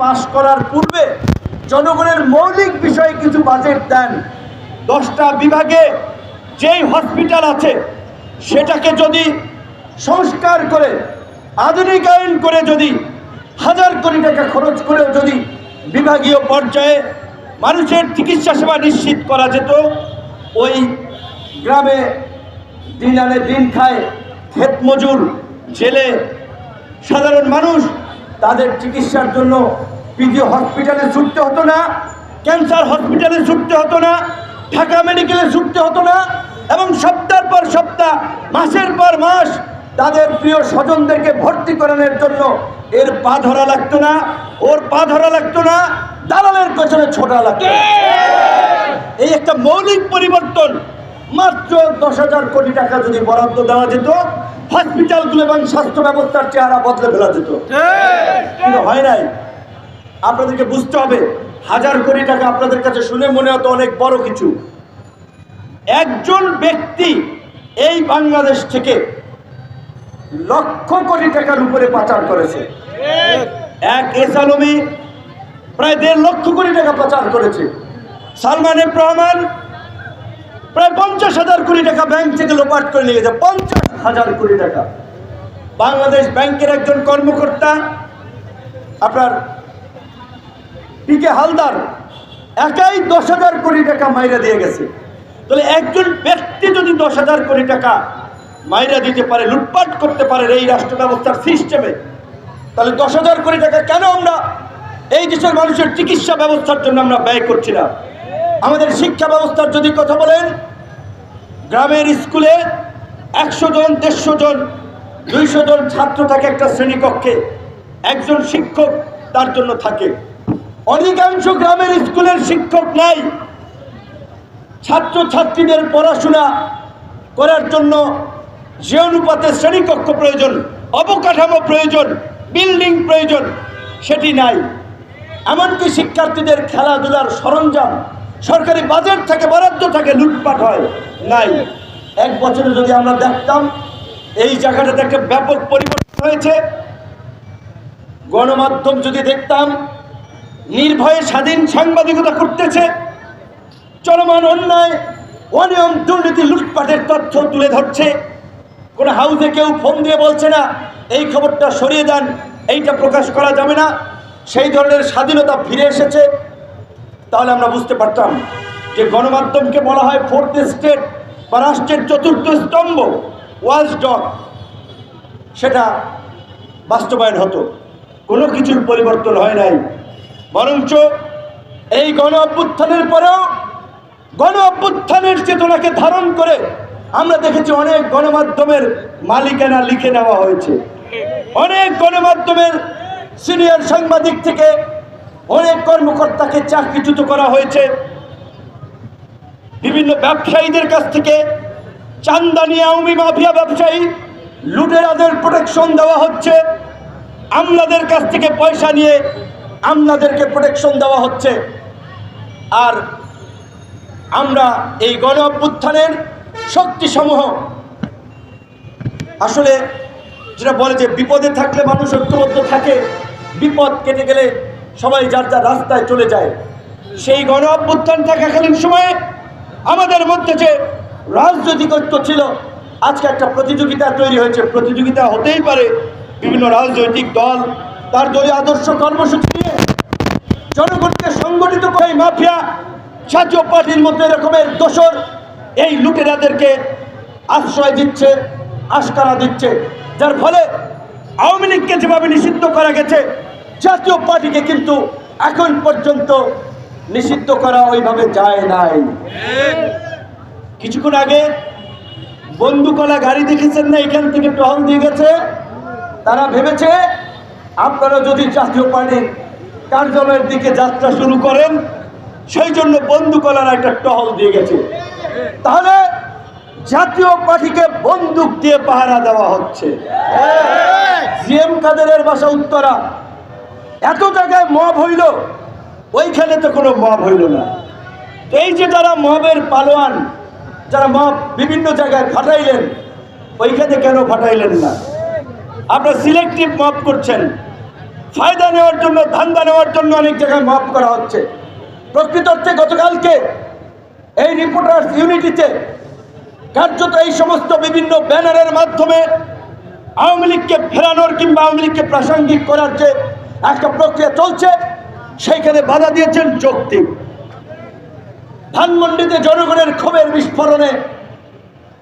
পাশ করার পূর্বে জনগণের মৌলিক বিষয়ে কিছু বাজেট দেন। দশটা বিভাগে যেই হসপিটাল আছে, সেটাকে যদি সংস্কার করে আধুনিকায়ন করে যদি, হাজার কোটি টাকা খরচ করেও যদি বিভাগীয় পর্যায়ে মানুষের চিকিৎসা সেবা নিশ্চিত করা যেত, ওই গ্রামে দিন আনে দিন খায় ক্ষেত মজুর ছেলে সাধারণ মানুষ তাদের চিকিৎসার জন্য পিজি হসপিটালে ছুটতে হতো না, ক্যান্সার হসপিটালে ছুটতে হতো না, ঢাকা মেডিকেলে ছুটতে হতো না, এবং সপ্তাহের পর সপ্তাহ, মাসের পর মাস তাদের প্রিয় স্বজনদেরকে ভর্তি করানোর জন্য এর পা ধরা লাগতো না, ওর পা ধরা লাগতো না, দালালের পেছনে ছোটা লাগতো। এই একটা মৌলিক পরিবর্তন মাত্র দশ হাজার কোটি টাকা যদি বরাদ্দ দেওয়া যেত হসপিটালগুলো এবং স্বাস্থ্য ব্যবস্থার চেহারা বদলে ফেলা যেত। কিন্তু হয় নাই। আপনাদেরকে বুঝতে হবে হাজার কোটি টাকা আপনাদের কাছে শুনে মনে হতো অনেক বড় কিছু। একজন ব্যক্তি এই বাংলাদেশ থেকে লক্ষ কোটি টাকার উপরে পাচার করেছে। এক এস আলমী প্রায় দেড় লক্ষ কোটি টাকা পাচার করেছে। সালমান এফ রহমান প্রায় পঞ্চাশ হাজার কোটি টাকা ব্যাংক থেকে লোপাট করে নিয়ে গেছে, পঞ্চাশ হাজার কোটি টাকা। বাংলাদেশ ব্যাংকের একজন কর্মকর্তা, আপনার পিকে হালদার, একাই দশ হাজার কোটি টাকা মাইরা দিয়ে গেছে। তাহলে একজন ব্যক্তি যদি দশ হাজার কোটি টাকা মাইরা দিতে পারে, লুটপাট করতে পারে এই রাষ্ট্র ব্যবস্থার সিস্টেমে তাহলে দশ হাজার কোটি টাকা কেন আমরা এই দেশের মানুষের চিকিৎসা ব্যবস্থার জন্য আমরা ব্যয় করছি না? আমাদের শিক্ষা ব্যবস্থার যদি কথা বলেন, গ্রামের স্কুলে একশো জন, দেড়শো জন, দুইশো জন ছাত্র থাকে একটা শ্রেণীকক্ষে। একজন শিক্ষক তার জন্য থাকে। অধিকাংশ গ্রামের স্কুলের শিক্ষক নাই। ছাত্র ছাত্রীদের পড়াশোনা করার জন্য যে অনুপাতে শ্রেণীকক্ষ প্রয়োজন, অবকাঠামো প্রয়োজন, বিল্ডিং প্রয়োজন, সেটি নাই। এমনকি শিক্ষার্থীদের খেলাধুলার সরঞ্জাম সরকারি বাজেট থাকে, বরাদ্দ থাকে লুটপাট হয়। নাই। এক বছরে যদি আমরা দেখতাম, এই জায়গাটাতে একটা ব্যাপক পরিবর্তন হয়েছে। গণমাধ্যম যদি দেখতাম, নির্ভয়ে স্বাধীন সাংবাদিকতা করতেছে, চলমান অন্যায়, অনিয়ম, দুর্নীতি, লুটপাটের তথ্য তুলে ধরছে। কোনো হাউসে কেউ ফোন দিয়ে বলছে না, এই খবরটা সরিয়ে দেন, এইটা প্রকাশ করা যাবে না। সেই ধরনের স্বাধীনতা ফিরে এসেছে। তাহলে আমরা বুঝতে পারতাম যে গণমাধ্যমকে বলা হয় ফোর্থ স্টেট বা রাষ্ট্রের চতুর্থ স্তম্ভ ওয়াজ ডগ সেটা বাস্তবায়ন হতো। কোনো কিছুর পরিবর্তন হয় নাই। বরঞ্চ এই গণ অভ্যুত্থানের পরেও গণ অভ্যুত্থানের চেতনাকে ধারণ করে আমরা দেখেছি অনেক গণমাধ্যমের মালিকানা লিখে নেওয়া হয়েছে। অনেক গণমাধ্যমের সিনিয়র সাংবাদিক থেকে অনেক কর্মকর্তাকে চাকরিচ্যুত করা হয়েছে। বিভিন্ন ব্যবসায়ীদের কাছ থেকে চান্দানি আওয়ামী মাফিয়া ব্যবসায়ী লুটেরাদের প্রোটেকশন দেওয়া হচ্ছে। আমলাদের কাছ থেকে পয়সা নিয়ে আমলাদেরকে প্রোটেকশন দেওয়া হচ্ছে। আর আমরা এই গণ অভ্যুত্থানের শক্তিসমূহ আসলে যেটা বলে যে বিপদে থাকলে মানুষ ঐক্যবদ্ধ থাকে, বিপদ কেটে গেলে সবাই যার যার রাস্তায় চলে যায়। সেই গণ অভ্যুত্থান থাকাকালীন সময়ে আমাদের মধ্যে যে রাজনৈতিক ঐক্য ছিল, আজকে একটা প্রতিযোগিতা তৈরি হয়েছে। প্রতিযোগিতা হতেই পারে বিভিন্ন রাজনৈতিক দল, তার দলীয় আদর্শ কর্মসূচি নিয়ে। জনগণকে সংগঠিত করে মাফিয়া জাতীয় পার্টির মধ্যে এরকমের দোসর এই লুটেরাদেরকে আশ্রয় দিচ্ছে, আশকারা দিচ্ছে, যার ফলে আওয়ামী লীগকে যেভাবে নিষিদ্ধ করা গেছে জাতীয় পার্টিকে কিন্তু এখন পর্যন্ত নিষিদ্ধ করা ওইভাবে যায় নাই। কিছুক্ষণ আগে বন্দুকলা গাড়ি দেখেছেন না এখান থেকে টহল দিয়ে গেছে। তারা ভেবেছে আপনারা যদি জাতীয় পার্টির কার্যালয়ের দিকে যাত্রা শুরু করেন সেই জন্য বন্দুকলার একটা টহল দিয়ে গেছে। তাহলে জাতীয় পার্টিকে বন্দুক দিয়ে পাহারা দেওয়া হচ্ছে। জিএম কাদেরের বাসা উত্তরা। এত জায়গায় মব হইল, ওইখানে তো কোনো মব হইল না। এই যে যারা মবের পালোয়ান, যারা মব বিভিন্ন জায়গায় ফাটাইলেন, ওইখানে কেন ফাটাইলেন না? আপনারা সিলেক্টিভ মব করছেন। ফায়দা নেওয়ার জন্য, ধান্দা নেওয়ার জন্য অনেক জায়গায় মাফ করা হচ্ছে। প্রকৃত অর্থে গতকালকে এই রিপোর্টার্স ইউনিটিতে কার্যত এই সমস্ত বিভিন্ন ব্যানারের মাধ্যমে আওয়ামী লীগকে ফেরানোর কিংবা আওয়ামী লীগকে প্রাসঙ্গিক করার যে একটা প্রক্রিয়া চলছে, সেইখানে বাধা দিয়েছেন যৌক্তিক ধানমন্ডিতে জনগণের ক্ষোভের বিস্ফোরণে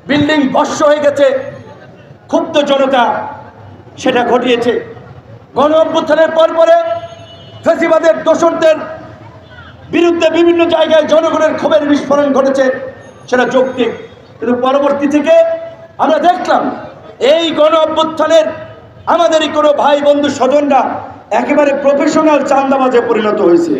বিল্ডিং বর্ষ হয়ে গেছে, ক্ষুব্ধ জনতা সেটা ঘটিয়েছে। গণ অভ্যুত্থানের পর পরে ফেসিবাদের দোসরদের বিরুদ্ধে বিভিন্ন জায়গায় জনগণের ক্ষোভের বিস্ফোরণ ঘটেছে, সেটা যৌক্তিক কিন্তু পরবর্তী থেকে আমরা দেখলাম, এই গণ অভ্যুত্থানের আমাদেরই কোনো ভাই বন্ধু স্বজনরা একেবারে প্রফেশনাল চান্দাবাজে পরিণত হয়েছে।